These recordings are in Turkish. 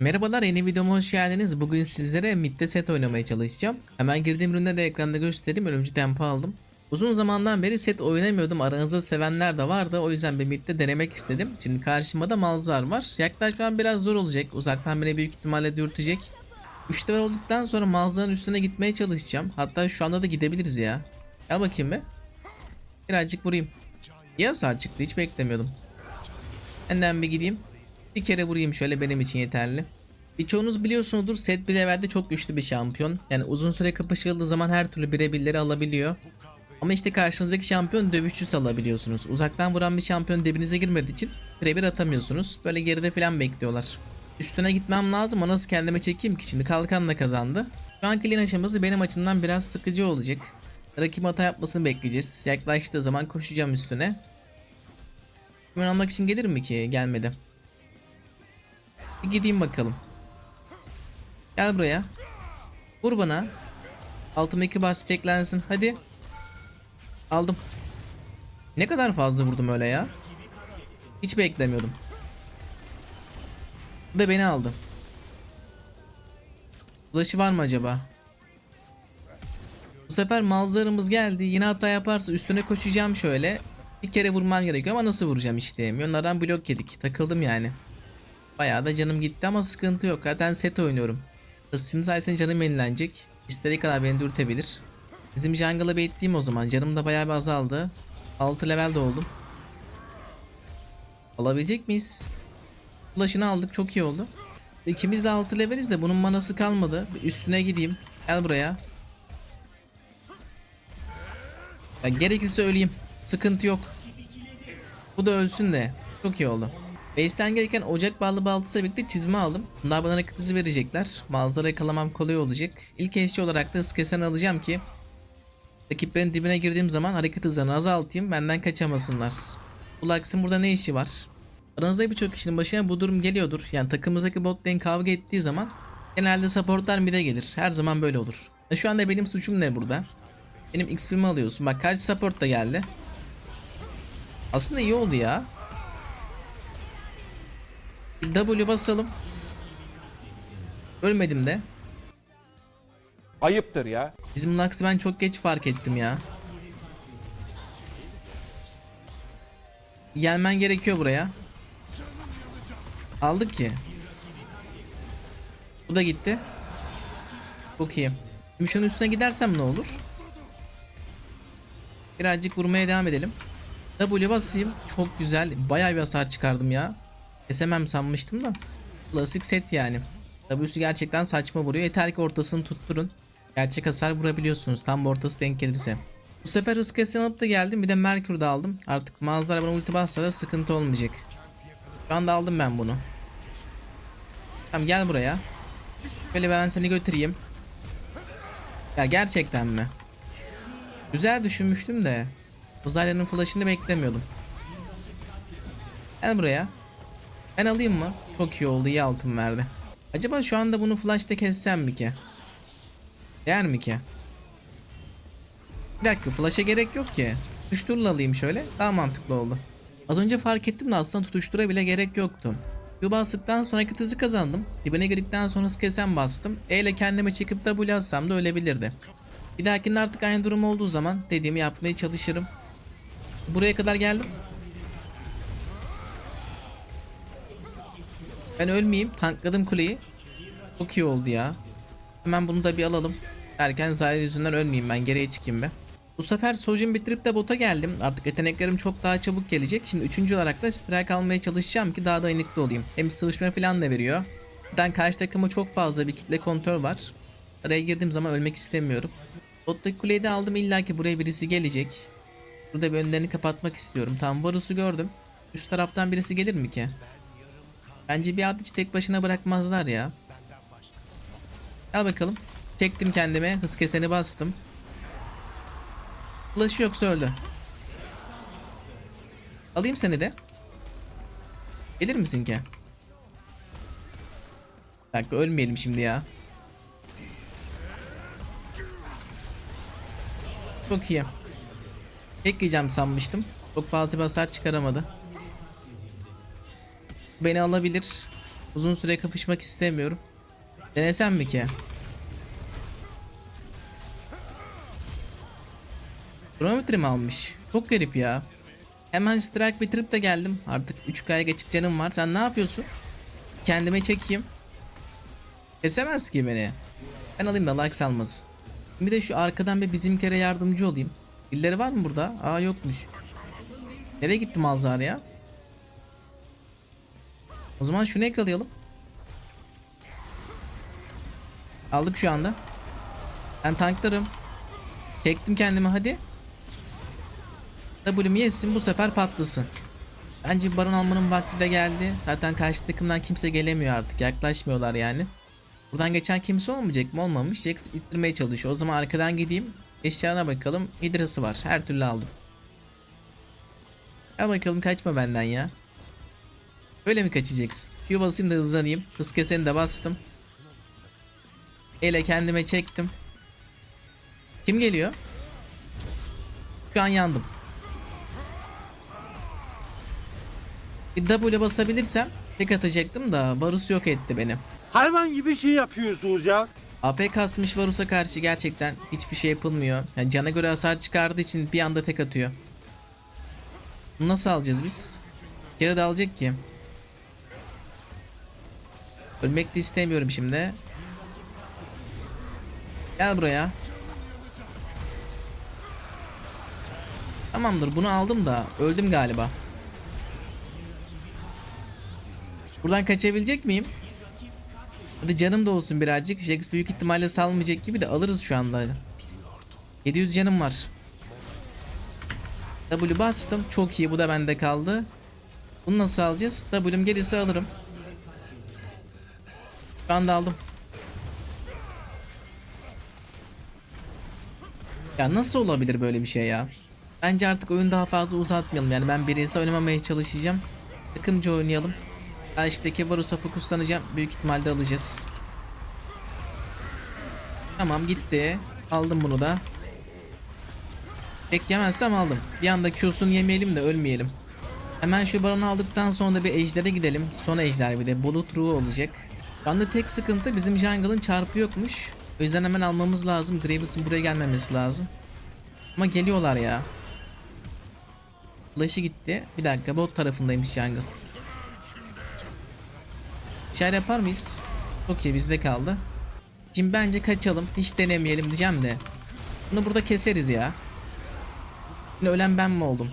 Merhabalar yeni videoma hoş geldiniz. Bugün sizlere midde set oynamaya çalışacağım. Hemen girdiğim üründe de ekranda göstereyim. Ölümcü tempo aldım. Uzun zamandan beri set oynamıyordum. Aranızda sevenler de vardı. O yüzden bir midde denemek istedim. Şimdi karşıma da Malzar var. Yaklaşmam biraz zor olacak. Uzaktan beni büyük ihtimalle dürtecek. 3 level olduktan sonra Malzar'ın üstüne gitmeye çalışacağım. Hatta şu anda da gidebiliriz ya. Gel bakayım be. Birazcık vurayım. Hasar çıktı hiç beklemiyordum. Benden bir gideyim. Bir kere vurayım şöyle benim için yeterli. Birçoğunuz biliyorsunuzdur set bir levelde çok güçlü bir şampiyon. Yani uzun süre kapışıldığı zaman her türlü birebirleri alabiliyor. Ama işte karşınızdaki şampiyon dövüşçü alabiliyorsunuz. Uzaktan vuran bir şampiyon dibinize girmediği için birebir atamıyorsunuz. Böyle geride falan bekliyorlar. Üstüne gitmem lazım ama nasıl kendime çekeyim ki şimdi kalkanla kazandı. Şu anki lane aşaması benim açımdan biraz sıkıcı olacak. Rakip hata yapmasını bekleyeceğiz. Yaklaştığı zaman koşacağım üstüne. Kimin almak için gelir mi ki? Gelmedi. Bir gideyim bakalım. Gel buraya. Vur bana. Altımdaki bar steklensin. Hadi. Aldım. Ne kadar fazla vurdum öyle ya. Hiç beklemiyordum. Bu da beni aldı. Ulaşı var mı acaba? Bu sefer malzarımız geldi. Yine hata yaparsa üstüne koşacağım şöyle. Bir kere vurmam gerekiyor ama nasıl vuracağım işte. Yönlerden blok yedik. Takıldım yani. Bayağı da canım gitti ama sıkıntı yok. Zaten set oynuyorum. Sim sayesinde canım yenilenecek. İstediği kadar beni dürtebilir. Bizim jungle'ı bekleyeyim o zaman. Canım da bayağı bir azaldı. 6 level de oldum. Alabilecek miyiz? Flash'ını aldık çok iyi oldu. İkimiz de 6 leveliz de bunun manası kalmadı. Bir üstüne gideyim. Gel buraya. Ya gerekirse öleyim. Sıkıntı yok. Bu da ölsün de. Çok iyi oldu. Base'ten gelirken ocak bağlı baltası birlikte çizme aldım. Bunlar bana hareket hızı verecekler. Manzara yakalamam kolay olacak. İlk eşli olarak da hız alacağım ki rakiplerin dibine girdiğim zaman hareket hızlarını azaltayım benden kaçamasınlar. Ulaksın burada ne işi var? Aranızda birçok kişinin başına bu durum geliyordur. Yani takımımızdaki bot lane kavga ettiği zaman genelde supportlar mid'e gelir. Her zaman böyle olur. E şu anda benim suçum ne burada? Benim XP'mi alıyorsun. Bak karşı support da geldi. Aslında iyi oldu ya. W basalım. Ölmedim de. Ayıptır ya. Bizim Lux'ı ben çok geç fark ettim ya. Gelmen gerekiyor buraya. Aldık ki. Bu da gitti. Çok iyi. Şimdi şunun üstüne gidersem ne olur? Birazcık vurmaya devam edelim. W basayım. Çok güzel. Bayağı bir hasar çıkardım ya. Kesemem sanmıştım da. Klasik set yani. W'su gerçekten saçma vuruyor. Yeter ki ortasını tutturun. Gerçek hasar vurabiliyorsunuz. Tam ortası denk gelirse. Bu sefer hız kesen alıp da geldim. Bir de Merkür de aldım. Artık mağazalar bana ulti bassa da sıkıntı olmayacak. Şu anda aldım ben bunu. Tamam gel buraya. Böyle ben seni götüreyim. Ya gerçekten mi? Güzel düşünmüştüm de. Uzayla'nın flash'ını beklemiyordum. Gel buraya. Ben alayım mı? Çok iyi oldu. iyi altın verdi. Acaba şu anda bunu flash'ta kessem mi ki? Değer mi ki? Bir dakika flash'a gerek yok ki. Tutuşturla alayım şöyle. Daha mantıklı oldu. Az önce fark ettim de aslında tutuştura bile gerek yoktu. Q bastıktan sonra kıt hızı kazandım. Dibine girdikten sonra kesen bastım. E ile kendime çekip W atsam da ölebilirdi. Bir dahakinde artık aynı durum olduğu zaman dediğimi yapmaya çalışırım. Buraya kadar geldim. Ben ölmeyeyim. Tankladım kuleyi. Çok iyi oldu ya. Hemen bunu da bir alalım. Erken zahir yüzünden ölmeyeyim ben. Geriye çıkayım be. Bu sefer Sojin bitirip de bota geldim. Artık yeteneklerim çok daha çabuk gelecek. Şimdi üçüncü olarak da strike almaya çalışacağım ki daha dayanıklı olayım. Hem sıvışma falan da veriyor. Birden karşı takıma çok fazla bir kitle kontrol var. Araya girdiğim zaman ölmek istemiyorum. Bottaki kuleyi de aldım. İlla ki buraya birisi gelecek. Burada bir önlerini kapatmak istiyorum. Tam Varus'u gördüm. Üst taraftan birisi gelir mi ki? Bence bir adı hiç tek başına bırakmazlar ya. Gel bakalım. Çektim kendime. Hız keseni bastım. Flash'ı yoksa öldü. Alayım seni de. Gelir misin ki? Bir dakika ölmeyelim şimdi ya. Çok iyi. Tek sanmıştım. Çok fazla bir hasar çıkaramadı. Beni alabilir. Uzun süre kapışmak istemiyorum. Denesem mi ki? Kronometre mi almış? Çok garip ya. Hemen strike bitirip de geldim. Artık 3K'ya geçik canım var. Sen ne yapıyorsun? Kendime çekeyim. Kesemez ki beni. Ben alayım da like salmasın. Bir de şu arkadan bir bizimkere yardımcı olayım. Birileri var mı burada? Aa yokmuş. Nereye gitti Malzar ya? O zaman şunu yakalayalım. Aldık şu anda. Ben tanklarım. Çektim kendimi hadi. W'm yesin bu sefer patlasın. Bence baron almanın vakti de geldi. Zaten karşı takımdan kimse gelemiyor artık. Yaklaşmıyorlar yani. Buradan geçen kimse olmayacak mı? Olmamış. Jax ittirmeye çalışıyor. O zaman arkadan gideyim. Eşyalarına bakalım. Hidrası var. Her türlü aldım. Gel bakalım kaçma benden ya. Böyle mi kaçacaksın? Q basayım da hızlanayım. Hız keseni de bastım. Ele kendime çektim. Kim geliyor? Şu an yandım. Bir W basabilirsem tek atacaktım da Varus yok etti beni. Hayvan gibi şey yapıyorsunuz ya. AP kasmış Varus'a karşı gerçekten hiçbir şey yapılmıyor. Yani cana göre hasar çıkardığı için bir anda tek atıyor. Bunu nasıl alacağız biz? Geri de alacak ki. Ölmek de istemiyorum şimdi. Gel buraya. Tamamdır bunu aldım da öldüm galiba. Buradan kaçabilecek miyim? Hadi canım da olsun birazcık. Jax büyük ihtimalle salmayacak gibi de alırız şu anda. 700 canım var. W bastım. Çok iyi bu da bende kaldı. Bunu nasıl alacağız? W'm gelirse alırım. Şu anda aldım. Ya nasıl olabilir böyle bir şey ya? Bence artık oyunu daha fazla uzatmayalım. Yani ben birisi oynamamaya çalışacağım. Takımcı oynayalım. Karşıdaki Varus'a fokuslanacağım. Büyük ihtimalle alacağız. Tamam gitti. Aldım bunu da. Tek yemezsem aldım. Bir anda Q'sunu yemeyelim de ölmeyelim. Hemen şu baronu aldıktan sonra da bir ejdere gidelim. Son ejder bir de bulut ruhu olacak. Şu tek sıkıntı bizim jungle'ın çarpı yokmuş. O yüzden hemen almamız lazım. Graves'ın buraya gelmemesi lazım. Ama geliyorlar ya. Flash'ı gitti. Bir dakika bot tarafındaymış jungle. İşaret yapar mıyız? Okey bizde kaldı. Şimdi bence kaçalım. Hiç denemeyelim diyeceğim de. Bunu burada keseriz ya. Yine ölen ben mi oldum?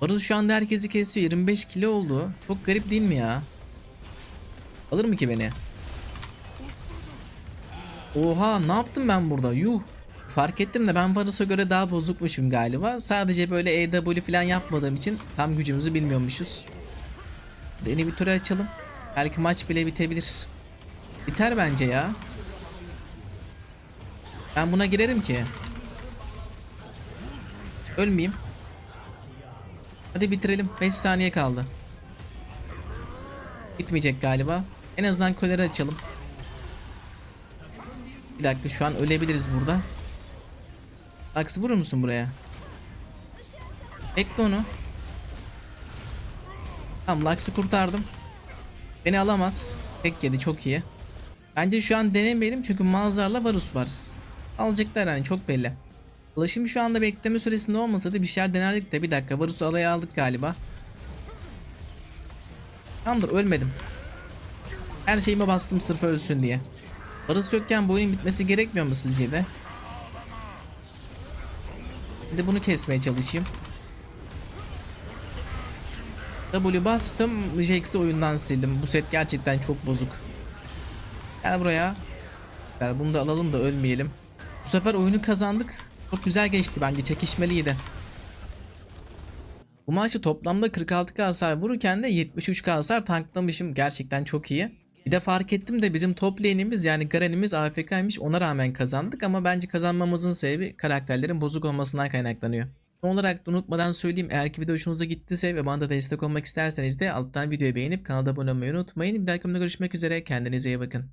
Varız şu anda herkesi kesiyor. 25 kilo oldu. Çok garip değil mi ya? Alır mı ki beni? Oha ne yaptım ben burada? Yuh. Fark ettim de ben Varus'a göre daha bozukmuşum galiba. Sadece böyle EW falan yapmadığım için tam gücümüzü bilmiyormuşuz. Deni bir tur açalım. Belki maç bile bitebilir. Biter bence ya. Ben buna girerim ki. Ölmeyeyim. Hadi bitirelim. 5 saniye kaldı. Bitmeyecek galiba. En azından koleri açalım. Bir dakika şu an ölebiliriz burada. Aksi vurur musun buraya? Bekle onu. Tamam Lux'ı kurtardım. Beni alamaz. Tek yedi çok iyi. Bence şu an denemeyelim çünkü Mazhar'la Varus var. Alacaklar yani çok belli. Ulaşım şu anda bekleme süresinde olmasa da bir şeyler denerdik de bir dakika Varus'u alaya aldık galiba. Tamamdır ölmedim. Her şeyime bastım sırf ölsün diye. Varus yokken bu oyunun bitmesi gerekmiyor mu sizce de? De bunu kesmeye çalışayım. W bastım. Jax'i oyundan sildim. Bu set gerçekten çok bozuk. Gel buraya. Gel bunu da alalım da ölmeyelim. Bu sefer oyunu kazandık. Çok güzel geçti bence. Çekişmeliydi. Bu maçta toplamda 46k hasar vururken de 73k hasar tanklamışım. Gerçekten çok iyi. Bir de fark ettim de bizim top lane'imiz yani Garen'imiz AFK'ymış ona rağmen kazandık ama bence kazanmamızın sebebi karakterlerin bozuk olmasından kaynaklanıyor. Son olarak da unutmadan söyleyeyim eğer ki video hoşunuza gittiyse ve bana da destek olmak isterseniz de alttan videoyu beğenip kanala abone olmayı unutmayın. Bir dahaki görüşmek üzere kendinize iyi bakın.